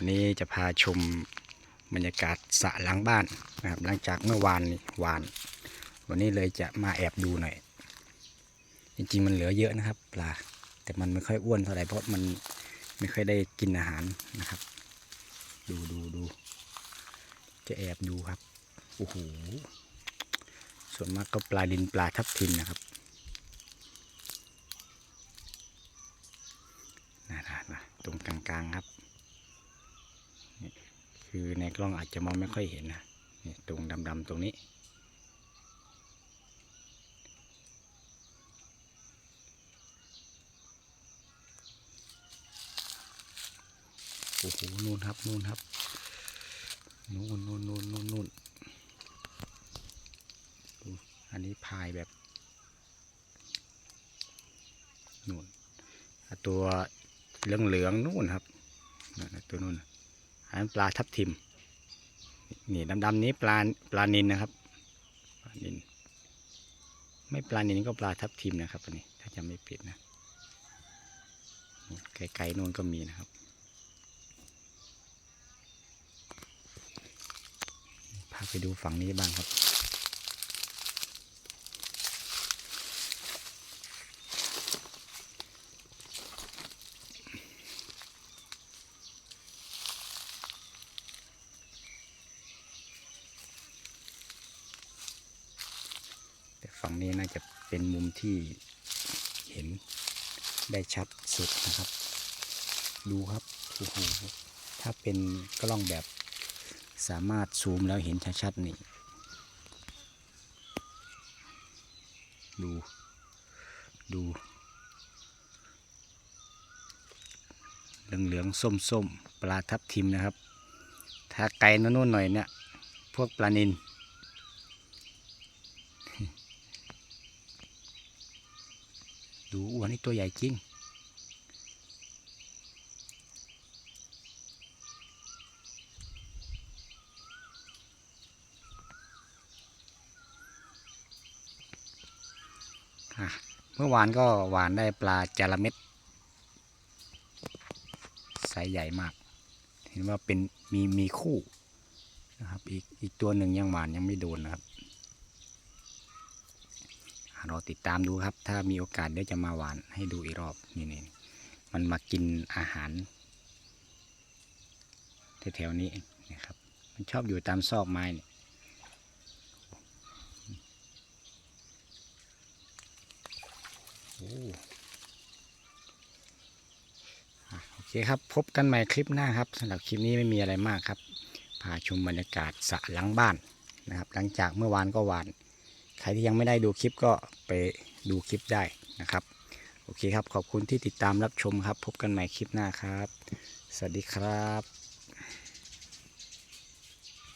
วันนี้จะพาชมบรรยากาศสระหลังบ้านนะครับหลังจากเมื่อวานวาน วันนี้เลยจะมาแอบดูหน่อย จริงๆมันเหลือเยอะนะครับปลาแต่มันไม่ค่อยอ้วนเท่าไหร่เพราะมันไม่ค่อยได้กินอาหารนะครับ ดูดูดูจะแอบดูครับโอ้โหส่วนมากก็ปลาดินปลาทับทิมนะครับนะนะนะตรงกลางๆครับ คือในกล้องอาจจะมองไม่ค่อยเห็นนะนี่ตรงดำๆตรงนี้ โอ้โหนู่นครับนู่นครับนู่นนู่นนู่นนู่นนู่นอันนี้พายแบบนู่นตัวเหลืองๆนู่นครับตัวนู่น อันปลาทับทิม นี่ดำๆนี้ปลาปลานินนะครับ ปลานิน ไม่ปลานินก็ปลาทับทิมนะครับอันนี้ ถ้าจำไม่ผิดนะไกลๆนู่นก็มีนะครับพาไปดูฝั่งนี้บ้างครับ ฝั่งนี้น่าจะเป็นมุมที่เห็นได้ชัดสุดนะครับ ดูครับโอ้โหถ้าเป็นกล้องแบบสามารถซูมแล้วเห็นชัดๆนี่ ดู ดู เหลืองๆ ส้มๆ ปลาทับทิมนะครับ ถ้าไกลนู่นๆหน่อยเนี่ย พวกปลานิน ดูอ้วนนี่ตัวใหญ่จริง เมื่อวานก็หวานได้ปลาจาระเม็ดไซส์ใหญ่มาก เห็นว่าเป็นมีมีคู่นะครับ อีกอีกตัวหนึ่งยังหวานยังไม่โดนนะครับ รอติดตามดูครับ ถ้ามีโอกาสเดี๋ยวจะมาหวานให้ดูอีกรอบนี่นี่มันมากินอาหารแถวๆนี้นะครับ มันชอบอยู่ตามซอกไม้นี่โอ้อะโอเคครับ พบกันใหม่คลิปหน้าครับสำหรับคลิปนี้ไม่มีอะไรมากครับพาชมบรรยากาศสระหลังบ้านนะครับ หลังจากเมื่อวานก็หวาน ใครที่ยังไม่ได้ดูคลิปก็ไปดูคลิปได้นะครับ โอเคครับ ขอบคุณที่ติดตามรับชมครับ พบกันใหม่คลิปหน้าครับ สวัสดีครับ